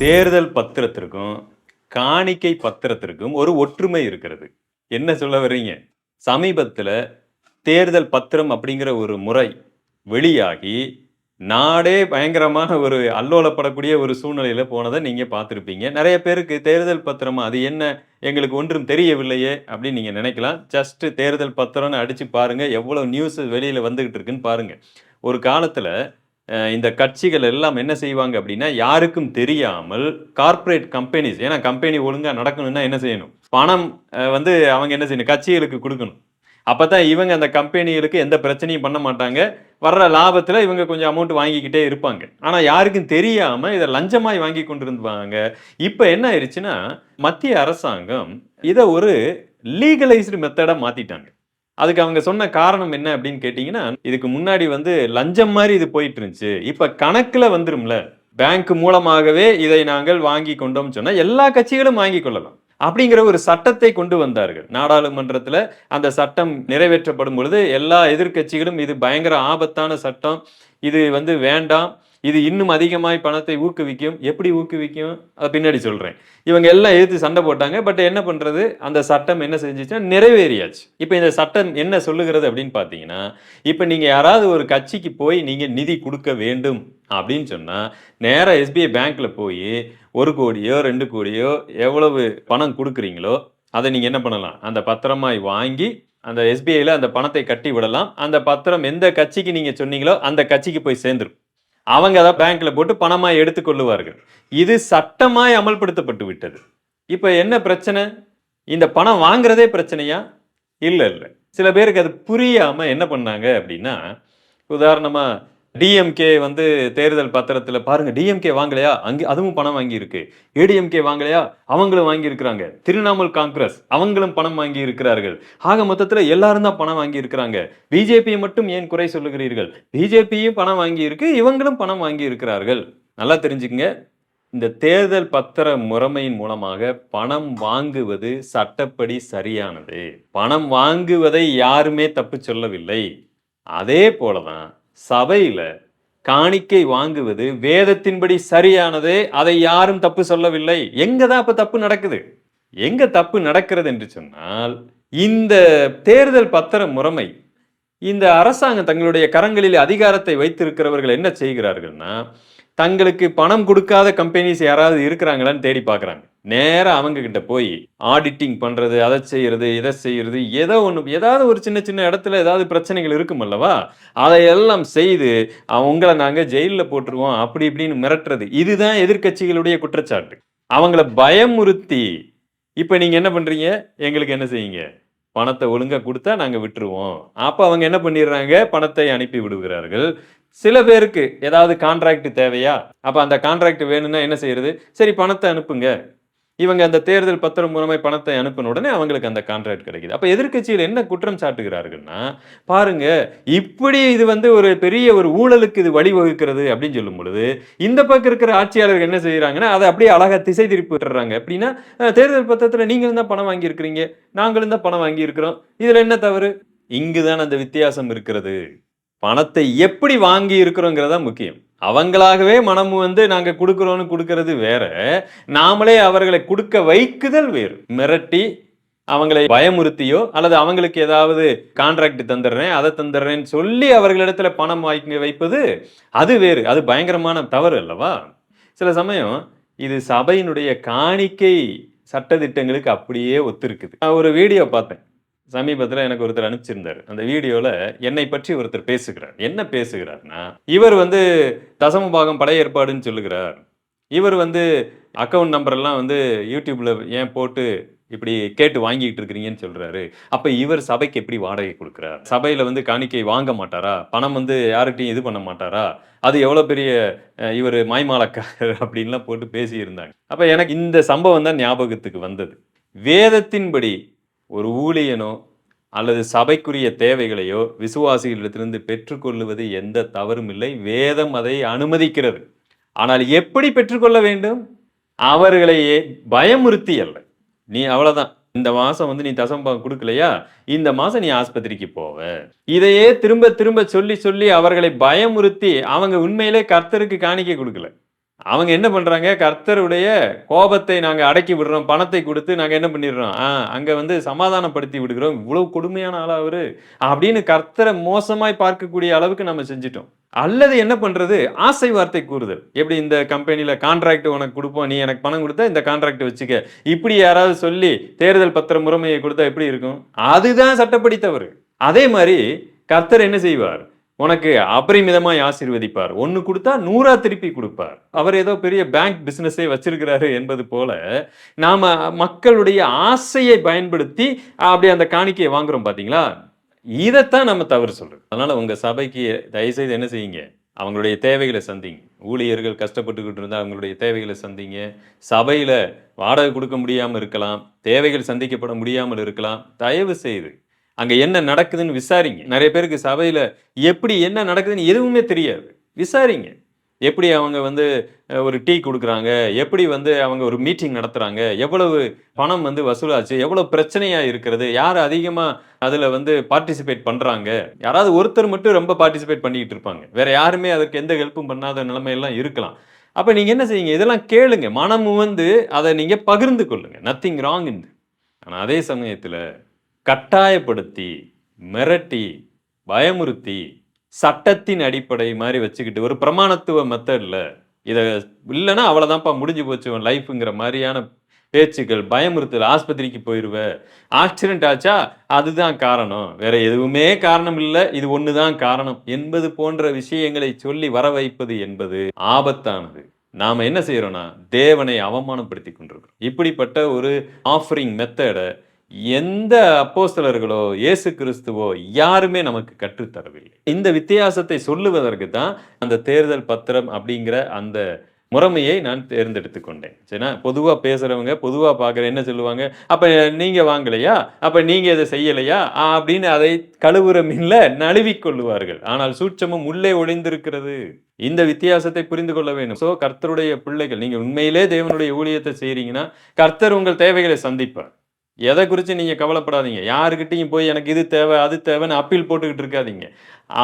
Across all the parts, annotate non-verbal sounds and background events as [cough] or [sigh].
தேர்தல் பத்திரத்திற்கும் காணிக்கை பத்திரத்திற்கும் ஒரு ஒற்றுமை இருக்கிறது. என்ன சொல்ல வர்றீங்க? சமீபத்தில் தேர்தல் பத்திரம் அப்படிங்கிற ஒரு முறை வெளியாகி நாடே பயங்கரமான ஒரு அல்லோலப்படக்கூடிய ஒரு சூழ்நிலையில் போனதை நீங்கள் பார்த்துருப்பீங்க. நிறைய பேருக்கு தேர்தல் பத்திரமா அது என்ன எங்களுக்கு ஒன்றும் தெரியவில்லையே அப்படின்னு நீங்கள் நினைக்கலாம். ஜஸ்ட்டு தேர்தல் பத்திரம்னு அடித்து பாருங்கள் எவ்வளோ நியூஸ் வெளியில் வந்துக்கிட்டு இருக்குன்னு பாருங்க. ஒரு காலத்தில் இந்த கட்சிகள் எல்லாம் என்ன செய்வாங்க அப்படின்னா யாருக்கும் தெரியாமல் கார்ப்பரேட் கம்பெனிஸ் ஏன்னா கம்பெனி ஒழுங்காக நடக்கணும்னா என்ன செய்யணும்? பணம் வந்து அவங்க என்ன செய்யணும்? கட்சிகளுக்கு கொடுக்கணும். அப்போ தான் இவங்க அந்த கம்பெனிகளுக்கு எந்த பிரச்சனையும் பண்ண மாட்டாங்க. வர்ற லாபத்தில் இவங்க கொஞ்சம் அமௌண்ட் வாங்கிக்கிட்டே இருப்பாங்க. ஆனால் யாருக்கும் தெரியாமல் இதை லஞ்சமாய் வாங்கி கொண்டிருந்தாங்க. இப்போ என்ன ஆயிடுச்சுன்னா மத்திய அரசாங்கம் இதை ஒரு லீகலைஸ்டு மெத்தடாக மாற்றிட்டாங்க அதுக்கு அவங்க சொன்ன காரணம் என்ன அப்படின்னு கேட்டிங்கன்னா இதுக்கு முன்னாடி வந்து லஞ்சம் மாதிரி இது போயிட்டு இருந்துச்சு இப்போ கணக்கில் வந்துரும்ல. பேங்க் மூலமாகவே இதை நாங்கள் வாங்கி கொண்டோம் சொன்னால் எல்லா கட்சிகளும் வாங்கி கொள்ளலாம். அப்படிங்கிற ஒரு சட்டத்தை கொண்டு வந்தார்கள். நாடாளுமன்றத்தில் அந்த சட்டம் நிறைவேற்றப்படும் பொழுது எல்லா எதிர்க்கட்சிகளும் இது பயங்கர ஆபத்தான சட்டம். இது வந்து வேண்டாம். இது இன்னும் அதிகமாய் பணத்தை ஊக்குவிக்கும். எப்படி ஊக்குவிக்கும்? அதை பின்னாடி சொல்கிறேன் இவங்க எல்லாம் எதிர்த்து சண்டை போட்டாங்க. பட் என்ன பண்ணுறது அந்த சட்டம் என்ன செஞ்சிச்சுன்னா நிறைவேறியாச்சு. இப்போ இந்த சட்டம் என்ன சொல்லுகிறது அப்படின்னு பார்த்தீங்கன்னா இப்போ நீங்கள் யாராவது ஒரு கட்சிக்கு போய் நீங்கள் நிதி கொடுக்க வேண்டும் அப்படின்னு சொன்னால் நேராக எஸ்பிஐ பேங்க்கில் போய் ஒரு கோடியோ ரெண்டு கோடியோ எவ்வளவு பணம் கொடுக்குறீங்களோ அதை நீங்கள் என்ன பண்ணலாம்? அந்த பத்திரமாய் வாங்கி அந்த எஸ்பிஐயில் அந்த பணத்தை கட்டி விடலாம். அந்த பத்திரம் எந்த கட்சிக்கு நீங்கள் சொன்னீங்களோ அந்த கட்சிக்கு போய் சேர்ந்துரும். அவங்க அதை பேங்க்ல போட்டு பணமாக எடுத்துக்கொள்ளுவார்கள் இது சட்டமாய் அமல்படுத்தப்பட்டு விட்டது. இப்போ என்ன பிரச்சனை? இந்த பணம் வாங்குறதே பிரச்சனையா? இல்லை இல்லை. சில பேருக்கு அது புரியாமல் என்ன பண்ணாங்க அப்படின்னா உதாரணமாக டிஎம்கே வந்து தேர்தல் பத்திரத்தில் பாருங்க டிஎம்கே வாங்கலையா? அங்கே அதுவும் பணம் வாங்கியிருக்கு. ஏடிஎம்கே வாங்கலையா? அவங்களும் வாங்கியிருக்கிறாங்க. திரிணாமுல் காங்கிரஸ் அவங்களும் பணம் வாங்கி இருக்கிறார்கள் ஆக மொத்தத்தில் எல்லாரும் தான் பணம் வாங்கி இருக்கிறாங்க பிஜேபியை மட்டும் ஏன் குறை சொல்லுகிறீர்கள்? பிஜேபியும் பணம் வாங்கி இருக்கு இவங்களும் பணம் வாங்கி இருக்கிறார்கள் நல்லா தெரிஞ்சுக்கங்க. இந்த தேர்தல் பத்திர முறைமையின் மூலமாக பணம் வாங்குவது சட்டப்படி சரியானது. பணம் வாங்குவதை யாருமே தப்பு சொல்லவில்லை. அதே போலதான் சபையில காணிக்கை வாங்குவது வேதத்தின்படி சரியானது அதை யாரும் தப்பு சொல்லவில்லை. எங்க தான் அப்ப தப்பு நடக்குது? எங்க தப்பு நடக்கிறது என்று சொன்னால் இந்த தேர்தல் பத்திர முறைமை இந்த அரசாங்கம் தங்களுடைய கரங்களில் அதிகாரத்தை வைத்திருக்கிறவர்கள் என்ன செய்கிறார்கள்னா தங்களுக்கு பணம் கொடுக்காத கம்பெனிஸ் யாராவது இருக்கிறாங்களான்னு தேடி பார்க்குறாங்க. நேராக அவங்க கிட்ட போய் ஆடிட்டிங் பண்ணுறது அதை செய்கிறது இதை செய்கிறது ஏதோ ஒன்று ஏதாவது ஒரு சின்ன சின்ன இடத்துல ஏதாவது பிரச்சனைகள் இருக்கும் அல்லவா? அதையெல்லாம் செய்து அவ- உங்களை ஜெயிலில் போட்டுருவோம் அப்படி இப்படின்னு மிரட்டுறது. இதுதான் எதிர்க்கட்சிகளுடைய குற்றச்சாட்டு. அவங்கள பயமுறுத்தி இப்போ நீங்கள் என்ன பண்ணுறீங்க எங்களுக்கு என்ன செய்யுங்க? பணத்தை ஒழுங்காக கொடுத்தா நாங்கள் விட்டுருவோம். அப்போ அவங்க என்ன பண்ணிடுறாங்க? பணத்தை அனுப்பி விடுகிறார்கள். சில பேருக்கு ஏதாவது கான்ட்ராக்ட் தேவையா? அப்போ அந்த கான்ட்ராக்ட் வேணும்னா என்ன செய்யறது? சரி பணத்தை அனுப்புங்க. இவங்க அந்த தேர்தல் பத்திரம் மூலமை பணத்தை அனுப்பின உடனே அவங்களுக்கு அந்த கான்ட்ராக்ட் கிடைக்குது. அப்போ எதிர்க்கட்சியில் என்ன குற்றம் சாட்டுகிறார்கள்னா பாருங்க இப்படி இது வந்து ஒரு பெரிய ஒரு ஊழலுக்கு இது வழிவகுக்கிறது அப்படின்னு சொல்லும் பொழுது இந்த பக்கம் இருக்கிற ஆட்சியாளர்கள் என்ன செய்கிறாங்கன்னா அதை அப்படியே அழகாக திசை திருப்பி விட்டுறாங்க. எப்படின்னா தேர்தல் பத்திரத்தில் நீங்களும் தான் பணம் வாங்கியிருக்கிறீங்க நாங்களும் தான் பணம் வாங்கியிருக்கிறோம். இதில் என்ன தவறு? இங்குதான் அந்த வித்தியாசம் இருக்கிறது. பணத்தை எப்படி வாங்கி இருக்கிறோங்கிறதா முக்கியம். அவங்களாகவே மனம் வந்து நாங்கள் கொடுக்குறோன்னு கொடுக்கறது வேற. நாமளே அவர்களை கொடுக்க வைக்குதல் வேறு. மிரட்டி அவங்களை பயமுறுத்தியோ அல்லது அவங்களுக்கு ஏதாவது கான்ட்ராக்ட் தந்துடுறேன் அதை தந்துடுறேன்னு சொல்லி அவர்களிடத்துல பணம் வாங்கி வைப்பது அது வேறு. அது பயங்கரமான தவறு அல்லவா? சில சமயம் இது சபையினுடைய காணிக்கை சட்டதிட்டங்களுக்கு அப்படியே ஒத்துருக்குது. நான் ஒரு வீடியோ பார்த்தேன். சமீபத்தில் எனக்கு ஒருத்தர் அனுப்பிச்சிருந்தார். அந்த வீடியோவில் என்னை பற்றி ஒருத்தர் பேசுகிறார். என்ன பேசுகிறார்னா இவர் வந்து தசம பாகம் ஏற்பாடுன்னு சொல்லுகிறார். இவர் வந்து அக்கவுண்ட் நம்பரெல்லாம் வந்து யூடியூப்பில் ஏன் போட்டு இப்படி கேட்டு வாங்கிட்டு இருக்கிறீங்கன்னு சொல்றாரு. அப்ப இவர் சபைக்கு எப்படி வாடகை கொடுக்குறார்? சபையில வந்து காணிக்கை வாங்க மாட்டாரா? பணம் வந்து யார்கிட்டையும் இது பண்ண மாட்டாரா? அது எவ்வளவு பெரிய இவர் மாய்மாலக்காரர் [laughs] அப்படின்லாம் போட்டு பேசியிருந்தாங்க. அப்போ அப்ப எனக்கு இந்த சம்பவம் தான் ஞாபகத்துக்கு வந்தது. வேதத்தின்படி ஒரு ஊழியனோ அல்லது சபைக்குரிய தேவைகளையோ விசுவாசிகளிடத்திலிருந்து பெற்றுக்கொள்ளுவது எந்த தவறும் இல்லை. வேதம் அதை அனுமதிக்கிறது. ஆனால் எப்படி பெற்றுக்கொள்ள வேண்டும்? அவர்களையே பயமுறுத்தி அல்ல. நீ அவ்வளோதான் இந்த மாதம் வந்து நீ தசம்பம் கொடுக்கலையா? இந்த மாதம் நீ ஆஸ்பத்திரிக்கு போவ. இதையே திரும்ப திரும்ப சொல்லி சொல்லி அவர்களை பயமுறுத்தி அவங்க உண்மையிலே கர்த்தருக்கு காணிக்க கொடுக்கல. அவங்க என்ன பண்ணுறாங்க கர்த்தருடைய கோபத்தை நாங்கள் அடக்கி விடுறோம். பணத்தை கொடுத்து நாங்கள் என்ன பண்ணிடுறோம்? ஆ, அங்கே வந்து சமாதானப்படுத்தி விடுகிறோம். இவ்வளவு கொடுமையான ஆளாக அவரு. அப்படின்னு கர்த்தரை மோசமாய் பார்க்கக்கூடிய அளவுக்கு நம்ம செஞ்சிட்டோம். அல்லது என்ன பண்ணுறது ஆசை வார்த்தை கூறுதல். எப்படி இந்த கம்பெனியில் கான்ட்ராக்ட் உனக்கு கொடுப்போம் நீ எனக்கு பணம் கொடுத்தா இந்த கான்ட்ராக்ட் வச்சுக்க. இப்படி யாராவது சொல்லி தேர்தல் பத்திர முறைமையை கொடுத்தா எப்படி இருக்கும்? அதுதான் சட்டப்படி தவறு. அதே மாதிரி கர்த்தர் என்ன செய்வார்? உனக்கு அபரிமிதமாய் ஆசீர்வதிப்பார். ஒன்று கொடுத்தா நூறா திருப்பி கொடுப்பார். அவர் ஏதோ பெரிய பேங்க் பிஸ்னஸே வச்சிருக்கிறாரு என்பது போல நாம மக்களுடைய ஆசையை பயன்படுத்தி அப்படி அந்த காணிக்கையை வாங்குறோம் பாத்தீங்களா? இதைத்தான் நம்ம தவறு சொல்றோம். அதனால உங்க சபைக்கு தயவுசெய்து என்ன செய்யுங்க? அவங்களுடைய தேவைகளை சந்திங்க. ஊழியர்கள் கஷ்டப்பட்டுக்கிட்டு இருந்தால் அவங்களுடைய தேவைகளை சந்திங்க. சபையில் வாடகை கொடுக்க முடியாமல் இருக்கலாம். தேவைகள் சந்திக்கப்பட முடியாமல் இருக்கலாம். தயவு செய்து அங்கே என்ன நடக்குதுன்னு விசாரிங்க. நிறைய பேருக்கு சபையில் எப்படி என்ன நடக்குதுன்னு எதுவுமே தெரியாது. விசாரிங்க. எப்படி அவங்க வந்து ஒரு டீ கொடுக்குறாங்க? எப்படி வந்து அவங்க ஒரு மீட்டிங் நடத்துகிறாங்க எவ்வளவு பணம் வந்து வசூலாச்சு? எவ்வளோ பிரச்சனையாக இருக்கிறது? யார் அதிகமாக அதில் வந்து பார்ட்டிசிபேட் பண்ணுறாங்க யாராவது ஒருத்தர் மட்டும் ரொம்ப பார்ட்டிசிபேட் பண்ணிக்கிட்டு இருப்பாங்க. வேறு யாருமே அதுக்கு எந்த ஹெல்ப்பும் பண்ணாத நிலைமையெல்லாம் இருக்கலாம். அப்போ நீங்கள் என்ன செய்யுங்க இதெல்லாம் கேளுங்க. மனம் வந்து அதை நீங்கள் பகிர்ந்து கொள்ளுங்கள் நத்திங் ராங் இந்த ஆனால் அதே சமயத்தில் கட்டாயப்படுத்தி மிரட்டி பயமுறுத்தி சட்டத்தின் அடிப்படை மாதிரி வச்சுக்கிட்டு ஒரு பிரமாணத்துவ மெத்தடில் இதை இல்லைன்னா அவ்வளோதான்ப்பா முடிஞ்சு போச்சு உன் மாதிரியான பேச்சுக்கள் பயமுறுத்தல் ஆஸ்பத்திரிக்கு போயிடுவேன் ஆக்சிடென்ட் ஆச்சா அதுதான் காரணம். வேற எதுவுமே காரணம் இல்லை இது ஒன்று தான் காரணம். என்பது போன்ற விஷயங்களை சொல்லி வர வைப்பது என்பது ஆபத்தானது. நாம் என்ன செய்கிறோன்னா தேவனை அவமானப்படுத்தி கொண்டிருக்கிறோம். இப்படிப்பட்ட ஒரு ஆஃபரிங் மெத்தடை எந்த அப்போஸ்தலர்களோ இயேசு கிறிஸ்துவோ யாருமே நமக்கு கற்றுத்தரவில்லை இந்த வித்தியாசத்தை சொல்லுவதற்கு தான் அந்த தேர்தல் பத்திரம் அப்படிங்கிற அந்த முறைமையை நான் தேர்ந்தெடுத்து கொண்டேன். சரினா பொதுவாக பேசுறவங்க பொதுவாக பார்க்குற என்ன சொல்லுவாங்க? அப்போ நீங்கள் வாங்கலையா? அப்போ நீங்கள் இதை செய்யலையா? அப்படின்னு அதை கழுவுற மீன்ல நழுவிக்கொள்ளுவார்கள் ஆனால் சூட்சமும் உள்ளே ஒளிந்திருக்கிறது. இந்த வித்தியாசத்தை புரிந்து கொள்ள வேண்டும். சோ கர்த்தருடைய பிள்ளைகள் நீங்கள் உண்மையிலே தேவனுடைய ஊழியத்தை செய்றீங்கன்னா கர்த்தர் உங்கள் தேவைகளை சந்திப்பார். எதை குறித்து நீங்கள் கவலைப்படாதீங்க. யாருக்கிட்டையும் போய் எனக்கு இது தேவை அது தேவைன்னு அப்பீல் போட்டுக்கிட்டு இருக்காதீங்க.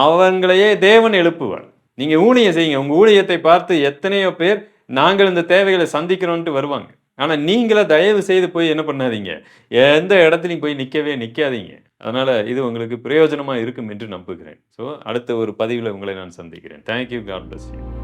அவங்களையே தேவன் எழுப்புவான் நீங்கள் ஊழியம் செய்யுங்க. உங்கள் ஊழியத்தை பார்த்து எத்தனையோ பேர் நாங்கள் இந்த தேவைகளை சந்திக்கிறோன்ட்டு வருவாங்க. ஆனால் நீங்களே தயவு செய்து போய் என்ன பண்ணாதீங்க. எந்த இடத்துலையும் போய் நிற்கவே நிற்காதீங்க அதனால் இது உங்களுக்கு பிரயோஜனமாக இருக்கும் என்று நம்புகிறேன். ஸோ அடுத்த ஒரு பதிவில் உங்களை நான் சந்திக்கிறேன். Thank you God bless you